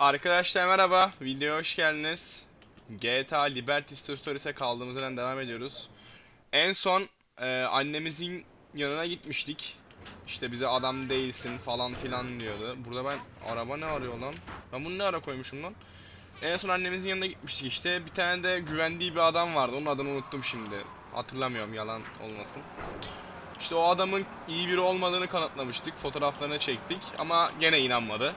Arkadaşlar merhaba, videoya hoş geldiniz. GTA Liberty Stories'e kaldığımız yerden devam ediyoruz. En son e, annemizin yanına gitmiştik. İşte bize adam değilsin falan filan diyordu. Burada ben araba ne arıyor lan? Ben bunu ne ara koymuşum lan? En son annemizin yanına gitmiştik işte. Bir tane de güvendiği bir adam vardı. Onun adını unuttum şimdi. Hatırlamıyorum yalan olmasın. İşte o adamın iyi biri olmadığını kanıtlamıştık. Fotoğraflarını çektik ama gene inanmadı.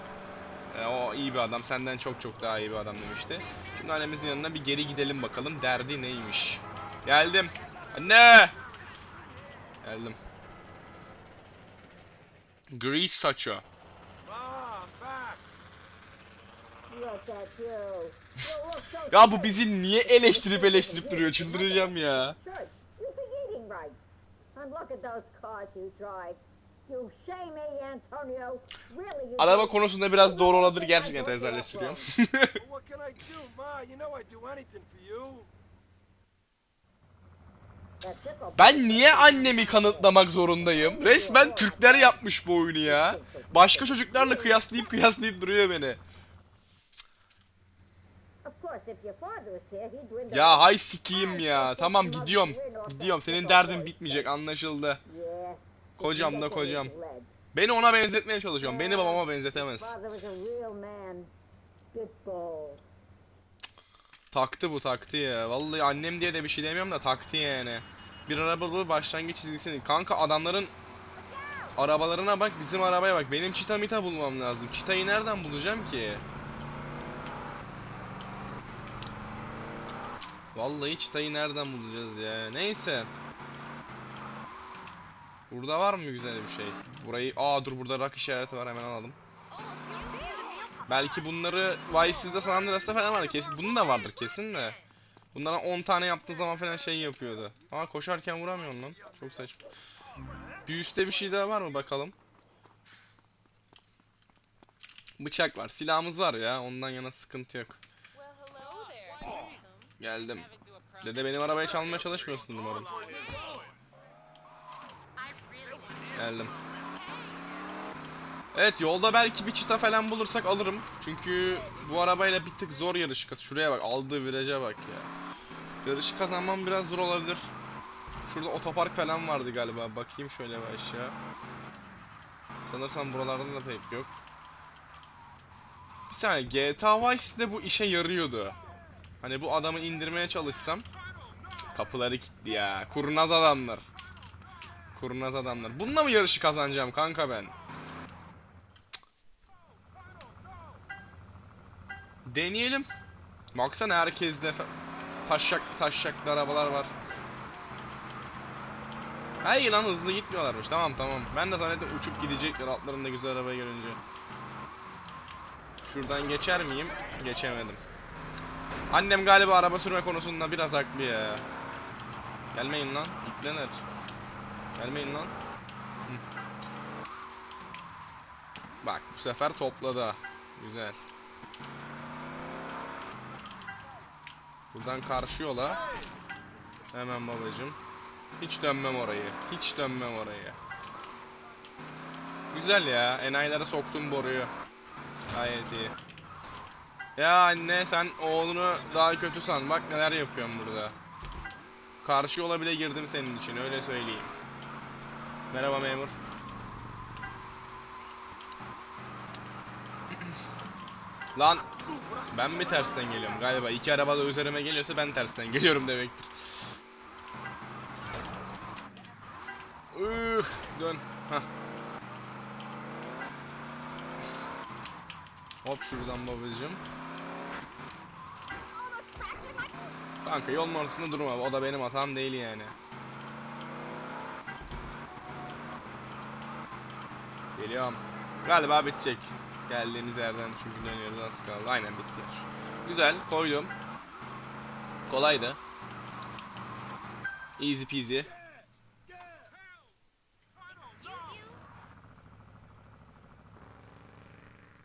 E, o iyi bir adam, senden çok çok daha iyi bir adam demişti. Şimdi annemizin yanına bir geri gidelim bakalım derdi neymiş. Geldim. Anne! Geldim. Grease saçı. Ya bu bizi niye eleştirip eleştirip duruyor? Çıldıracağım ya. Araba konusunda biraz doğru olabilir gerçekten teyzelerle sürüyorum. Well, what can I do, Ma? You know I'd do anything for you. That tickle Ben niye annemi kanıtlamak zorundayım? Resmen Türkler yapmış bu oyunu ya. Başka çocuklarla kıyaslayıp kıyaslayıp duruyor beni. Ya hay sikiyim ya. Tamam gidiyorum. Gidiyorum. Senin derdin bitmeyecek anlaşıldı. Kocam da kocam. Beni ona benzetmeye çalışıyorum. Beni babama benzetemez. Taktı bu taktı ya. Vallahi annem diye de bir şey demiyorum da taktı yani. Bir araba bu başlangıç çizgisini. Kanka adamların arabalarına bak bizim arabaya bak. Benim çita mita bulmam lazım. Çitayı nereden bulacağım ki? Vallahi çıtayı nereden bulacağız ya? Neyse. Burada var mı güzel bir şey? Burayı... Aa dur burada rak işareti var hemen alalım. Belki bunları Vice City'de San Andreas'ta falan vardı kesin. Bunun da vardır kesin de. Bunlardan 10 tane yaptığı zaman falan şey yapıyordu. Ama koşarken vuramıyorsun lan. Çok saçma. Bir üstte bir şey daha var mı bakalım. Bıçak var. Silahımız var ya. Ondan yana sıkıntı yok. Geldim. Dede benim arabayı çalmaya çalışmıyorsun umarım. Geldim. Evet yolda belki bir çıta falan bulursak alırım. Çünkü bu arabayla bir tık zor yarış kaz. Şuraya bak aldığı viraja bak ya. Yarışı kazanmam biraz zor olabilir. Şurada otopark falan vardı galiba. Bakayım şöyle bir aşağı. Sanırsam buralarda da pek yok. Bir saniye GTA Vice'de bu işe yarıyordu. Hani bu adamı indirmeye çalışsam. Cık, Kapıları kilitli ya. Kurnaz adamlar. Kurnaz adamlar. Bununla mı yarışı kazanacağım kanka ben? Deneyelim. Baksana herkeste taşak taşaklı arabalar var. Hey lan hızlı gitmiyorlarmış. Tamam tamam. Ben de zannettim uçup gidecekler altlarında güzel arabayı görünce. Şuradan geçer miyim? Geçemedim. Annem galiba araba sürme konusunda biraz haklı ya. Gelmeyin lan. Yüklenir. Gelmeyin lan. Hı. Bak bu sefer topladı. Güzel. Buradan karşı yola. Hemen babacım. Hiç dönmem orayı. Hiç dönmem orayı. Güzel ya. Enayilere soktum boruyu. Gayet iyi. Ya anne sen oğlunu daha kötü san. Bak neler yapıyorum burada. Karşı yola bile girdim senin için öyle söyleyeyim. Merhaba memur. Lan ben mi tersten geliyorum galiba iki araba da üzerime geliyorsa ben tersten geliyorum demektir. Üh, dön. Hah. Hop şuradan babacığım. Kanka yolun ortasında durma. O da benim hatam değil yani. Geliyorum. Galiba bitecek. Geldiğimiz yerden çünkü dönüyoruz az kaldı. Aynen bitti. Güzel koydum. Kolaydı. Easy peasy.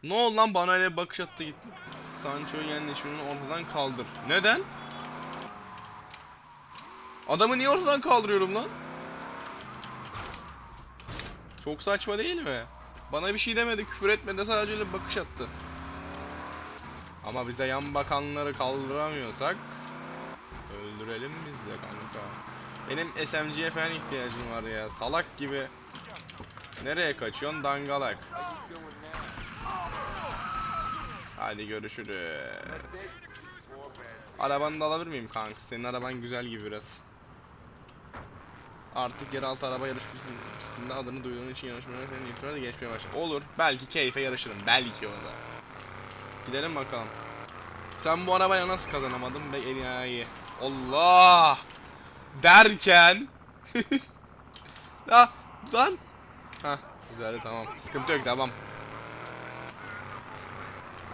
Ne oldu lan bana öyle bakış attı gitti. Sancho yendi şunu ortadan kaldır. Neden? Adamı niye ortadan kaldırıyorum lan? Çok saçma değil mi? Bana bir şey demedi, küfür etmedi, sadece öyle bakış attı. Ama bize yan bakanları kaldıramıyorsak öldürelim biz de kanka. Benim SMG'ye falan ihtiyacım var ya. Salak gibi. Nereye kaçıyorsun dangalak? Hadi görüşürüz. Arabanı da alabilir miyim kanka? Senin araban güzel gibi biraz. Artık yeraltı araba yarış pistin- pistinde adını duyduğun için yarışmalara senin itibarı geçmeye başladı. Olur. Belki keyfe yarışırım. Belki o da. Gidelim bakalım. Sen bu arabayla nasıl kazanamadın be enayi? Allah! Derken Ya lan Ha güzeldi tamam. Sıkıntı yok tamam.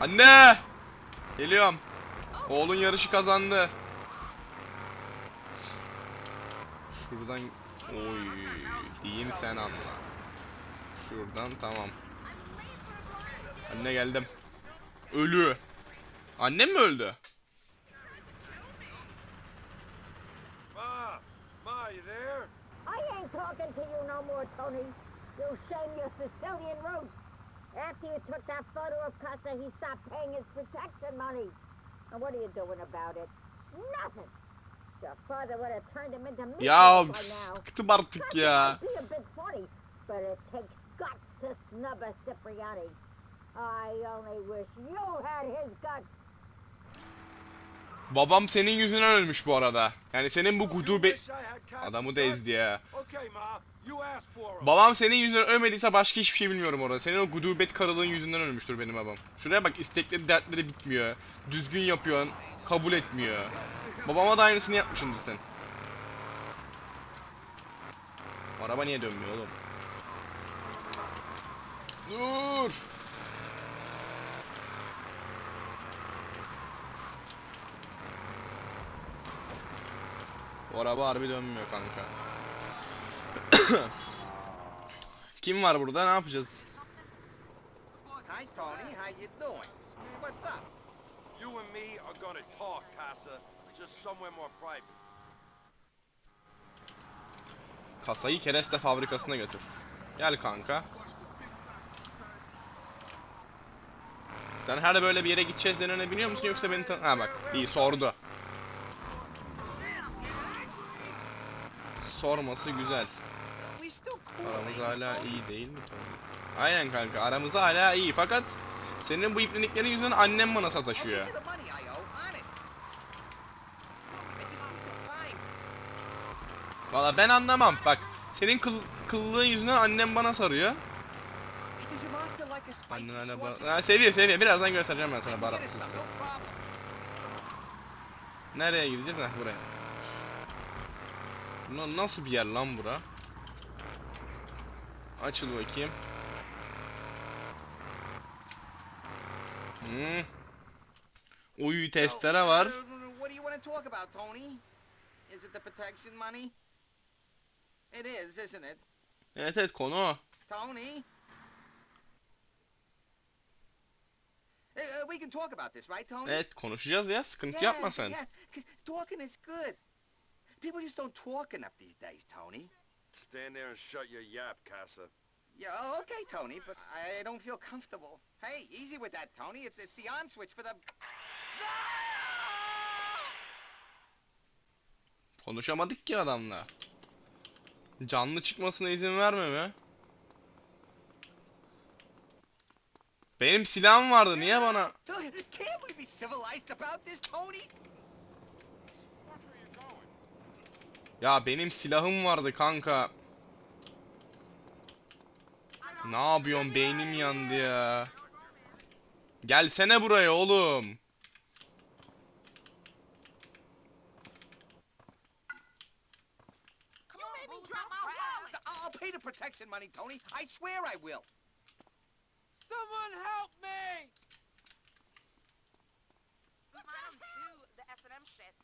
Anne! Geliyorum. Oğlun yarışı kazandı. Şuradan oy diyeyim sen anla. Şuradan tamam. Anne geldim. Ölü. Annem mi öldü? Ma! Ma, you there? I ain't talking to you no more, Tony. You shame your Sicilian roots. After you took that photo of Casa, he stopped paying his protection money. And what are you doing about it? Nothing. Ya bıktım artık ya. Babam senin yüzünden ölmüş bu arada. Yani senin bu you gudube... wish I had Cass's Adamı da guts? ezdi ya. Okay, Ma. You asked for 'em. Babam senin yüzünden ölmediyse başka hiçbir şey bilmiyorum orada. Senin o gudubet karılığın yüzünden ölmüştür benim babam. Şuraya bak istekleri dertleri bitmiyor. Düzgün yapıyorsun. Kabul etmiyor. Babama da aynısını yapmışsındır sen. Araba niye dönmüyor oğlum? Dur. Bu araba harbi dönmüyor kanka. Kim var burada? Ne yapacağız? Hi, Tony. How you doing? What's up? You and me are gonna talk, Casa. Just somewhere more private. Kasayı kereste fabrikasına götür. Gel kanka. Sen her böyle bir yere gideceğiz denene biliyor musun yoksa beni tan- Ha bak iyi sordu. Sorması güzel. Aramız hala iyi değil mi? Aynen kanka aramız hala iyi fakat senin bu ipleniklerin yüzünden annem bana sataşıyor. get you the money I owe, honest. I just need some time. Valla ben anlamam bak. Senin kıl, kıllığın yüzünden annem bana sarıyor. Annen hala bana... Ha, seviyor seviyor. Birazdan göstereceğim ben sana problem. Nereye gideceğiz? Heh buraya. Lan nasıl bir yer lan bura? Açıl bakayım. Hmm. Uy testere var. İt is, isn't it? Evet evet konu o. Tony? Uh, uh, we can talk about this, right, Tony? Evet konuşacağız ya sıkıntı Yeah, yapma sen. Yeah, 'cause talking is good. People just don't talk enough these days, Tony. Stand there and shut your yap, Casa. Yeah, oh, okay, Tony, but I don't feel comfortable. Hey, easy with that, Tony. It's it's the on switch for the. Konuşamadık ki adamla. Canlı çıkmasına izin verme be. Benim silahım vardı niye bana? Ya benim silahım vardı kanka. Ne yapıyorsun beynim yandı ya. Gelsene buraya oğlum. Come on, baby, drop my wallet. I'll pay the protection money, Tony. I swear I will. Someone help me! Let him do the F&M shit.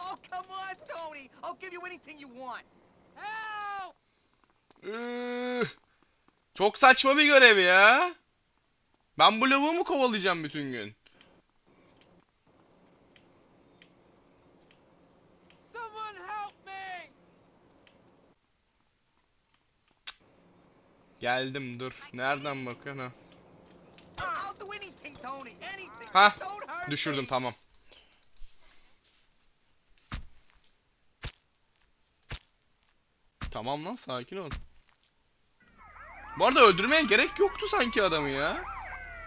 Oh, come on, Tony. I'll give you anything you want. Help! Üh. Çok saçma bir görev ya. Ben bu lavuğu mu kovalayacağım bütün gün? Someone help me! Geldim dur. Nereden bakıyorsun ha? Düşürdüm tamam. Tamam lan sakin ol. Bu arada öldürmeye gerek yoktu sanki adamı ya.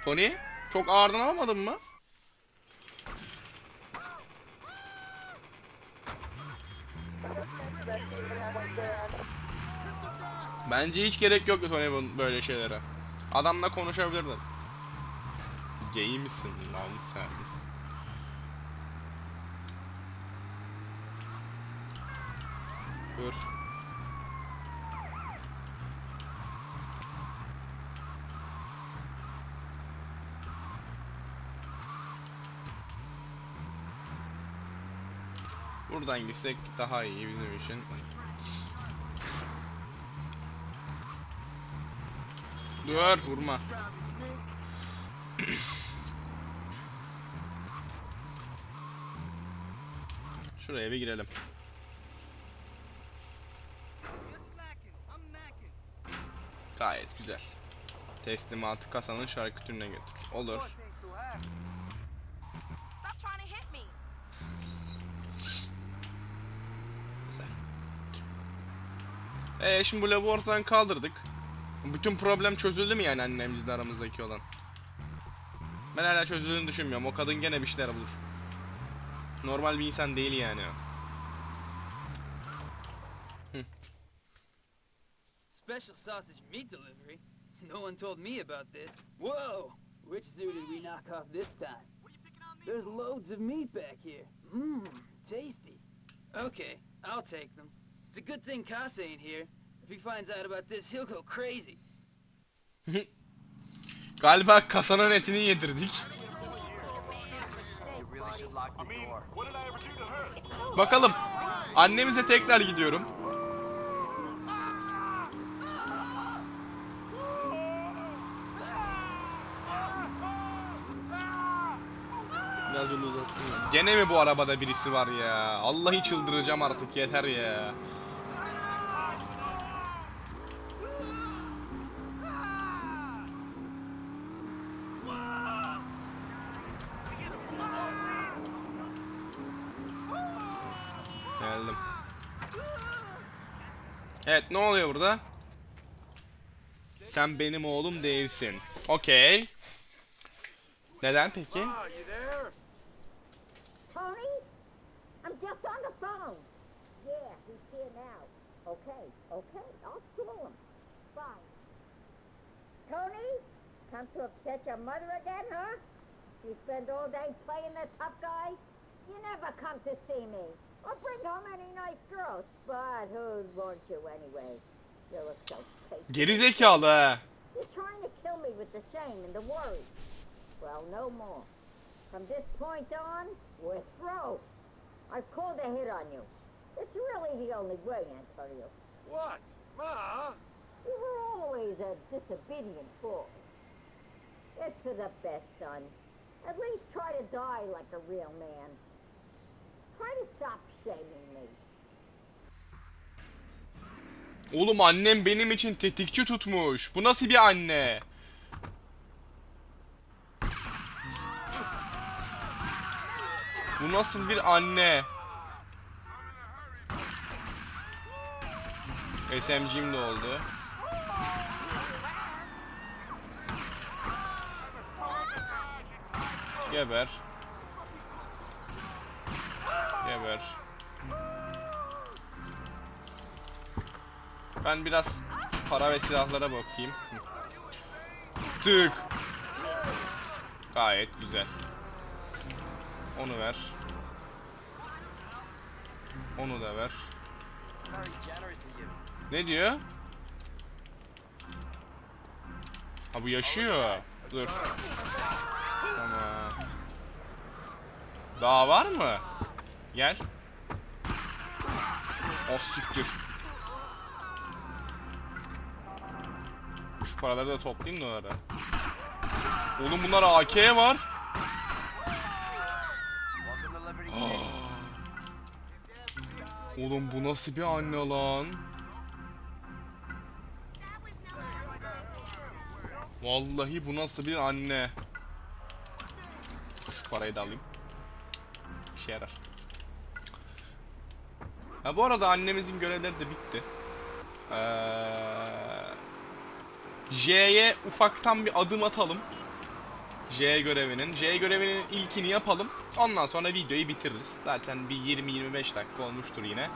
Tony çok ağırdan almadın mı? Bence hiç gerek yoktu Tony böyle şeylere. Adamla konuşabilirdin. Gay misin lan sen? Dur. Buradan gitsek daha iyi bizim için. Dur vurma. Şuraya bir girelim. Gayet güzel. Teslimatı kasanın şarkütürüne götür. Olur. Me. Ee şimdi bu ortadan kaldırdık. Bütün problem çözüldü mü yani annemizle aramızdaki olan? Ben hala çözüldüğünü düşünmüyorum. O kadın gene bir şeyler bulur. Normal bir insan değil yani. Special sausage meat delivery? No one told me about this. Whoa! Which zoo did we knock off this time? There's loads of meat back here. Mmm, tasty. Okay, I'll take them. It's a good thing Kasa ain't here. If he finds out about this, he'll go crazy. Galiba kasanın etini yedirdik. Bakalım. Annemize tekrar gidiyorum. Biraz yolu uzattım. Gene mi bu arabada birisi var ya? Allah'ı çıldıracağım artık yeter ya. Burada? Sen benim oğlum değilsin. Okey. Neden peki? Tony? Come to upset your mother again, huh? You spend all day playing the tough guy? You never come to see me. Or bring home any nice girls. But who'd want you anyway? You look so. Geri zekalı ha. You're trying to kill me with the shame and the worry. Well, no more. From this point on, we're through. I've called a hit on you. It's really the only way, Antonio. What? Ma? You were always a disobedient boy. It's for the best, son. At least try to die like a real man. Try to stop shaming me. Oğlum annem benim için tetikçi tutmuş. Bu nasıl bir anne? Bu nasıl bir anne? SMG'm de oldu. Geber. Geber. Ben biraz para ve silahlara bakayım. Tık. Gayet güzel. Onu ver. Onu da ver. Ne diyor? Ha bu yaşıyor. Dur. Tamam. Daha var mı? Gel. Oh siktir. Paraları da toplayayım da ara. Oğlum bunlar AK var. City. Oğlum bu nasıl bir anne lan? Vallahi bu nasıl bir anne? Şu parayı da alayım. İşe yarar. Ha bu arada annemizin görevleri de bitti. Ee, J'ye ufaktan bir adım atalım. J görevinin. J görevinin ilkini yapalım. Ondan sonra videoyu bitiririz. Zaten bir 20-25 dakika olmuştur yine.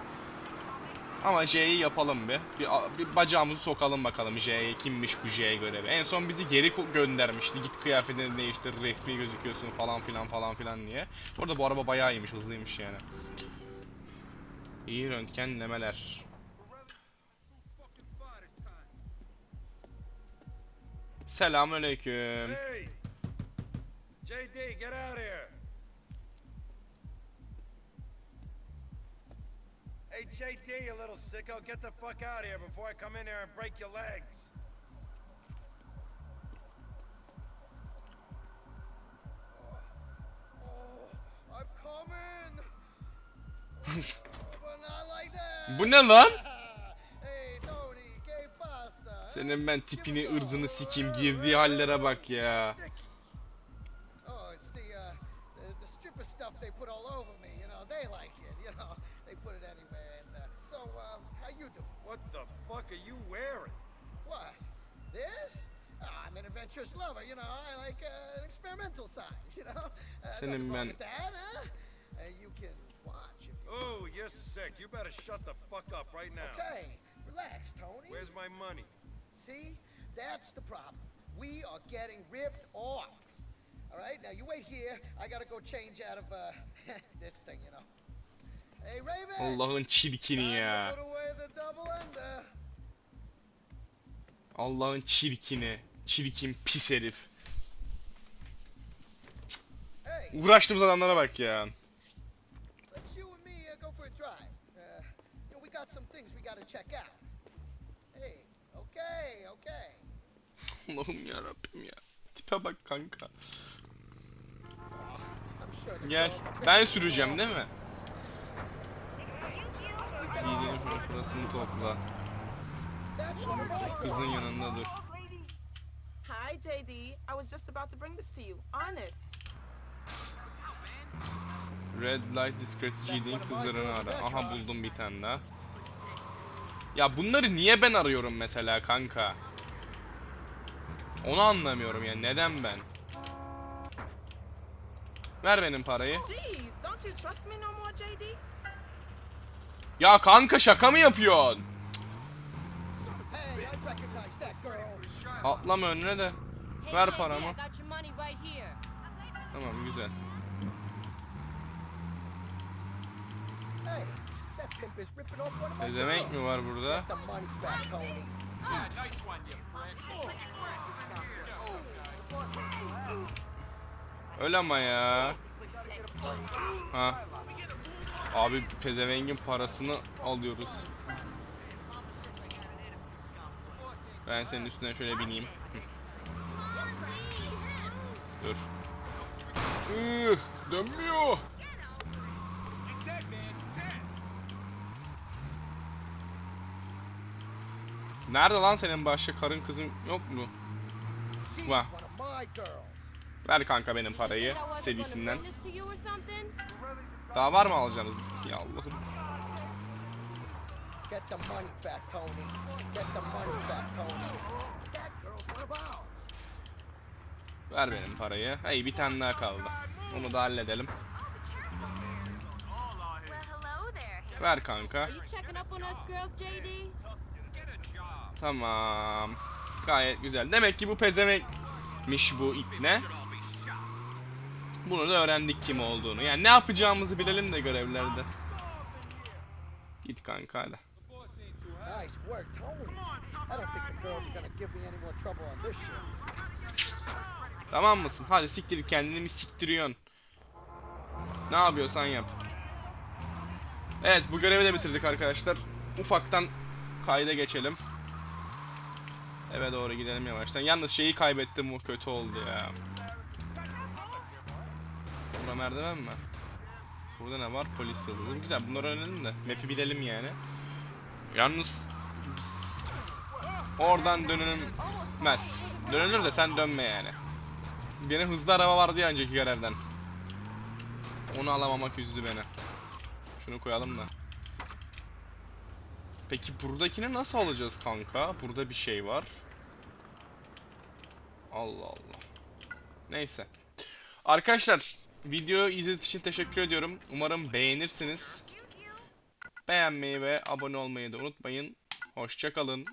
Ama J'yi yapalım bir. bir. Bir bacağımızı sokalım bakalım J'ye kimmiş bu J görevi. En son bizi geri göndermişti. Git kıyafetini değiştir, resmi gözüküyorsun falan filan falan filan diye. Orada bu araba bayağı iyiymiş, hızlıymış yani. İyi röntgenlemeler. Selamünaleyküm. Hey! JD, get out here! Hey, JD, you little sicko, get the fuck out here before I come in here and break your legs. I'm coming. but not like that. Bu ne lan? Senin ben tipini, ırzını sikeyim, girdiği hallere bak ya. İt's the the, the stripper stuff they put all over me. You know, they like it. You know, they put it anywhere. And so, how you doing? What the fuck are you wearing? What? This? Oh, I'm an adventurous lover. You know, I like uh, an experimental side. You know, uh, Senin ben- with that, huh? Uh, you can watch if you. Oh, you're sick. You better shut the fuck up right now. Okay, relax, Tony. Where's my money? See, that's the problem. We are getting ripped off. All right, now you wait here. I gotta go change out of uh, this thing, you know. Hey, Raven. Allah'ın çirkini ya. Allah'ın çirkini. Çirkin pis herif. Hey, Uğraştığımız adamlara bak ya. let's you and me uh, go for a drive. Uh, you know, we got some things we gotta check out. Okay, okay. Allah'ım ya Rabbim ya. Tipe bak kanka. Gel. Ben süreceğim değil mi? Giydiğin parasını topla. Kızın yanında dur. Hi, JD. I was just about to bring this to you. Honest. Red Light Discreet GD'nin kızlarını ara. Aha buldum bir tane daha. Ya bunları niye ben arıyorum mesela kanka? Onu anlamıyorum yani neden ben? Ver benim parayı. Ya kanka şaka mı yapıyorsun? Atlama önüne de. Ver paramı. Tamam güzel. Girls. mi var burada? Öyle ama ya. Ha. Abi pezevengin parasını alıyoruz. Ben senin üstüne şöyle bineyim. Dur. Üh, dönmüyor. Nerede lan senin başka karın kızın yok mu? Girls. Ver kanka benim parayı something? Daha var mı alacağınız? Ya Allah'ım. Ver benim parayı. Hey bir tane daha kaldı. Onu da halledelim. Ver kanka. Are you checking up on us girls, JD? Tamam. Gayet güzel. Demek ki bu pezemekmiş bu ipne. Bunu da öğrendik kim olduğunu. Yani ne yapacağımızı bilelim de görevlerde. Git kanka hadi. Tamam mısın? Hadi siktir kendini mi siktiriyorsun? Ne yapıyorsan yap. Evet bu görevi de bitirdik arkadaşlar. Ufaktan kayda geçelim. Eve doğru gidelim yavaştan. Yalnız şeyi kaybettim o kötü oldu ya. Burada merdiven mi? Burada ne var? Polis yıldızı. Güzel bunları öğrenelim de. Map'i bilelim yani. Yalnız oradan dönülmez. Dönülür de sen dönme yani. Benim hızlı araba vardı ya önceki görevden. onu alamamak üzdü beni. Şunu koyalım da. Peki buradakini nasıl alacağız kanka? Burada bir şey var. Allah Allah. Neyse. Arkadaşlar videoyu izlediğiniz için teşekkür ediyorum. Umarım beğenirsiniz. Beğenmeyi ve abone olmayı da unutmayın. Hoşçakalın.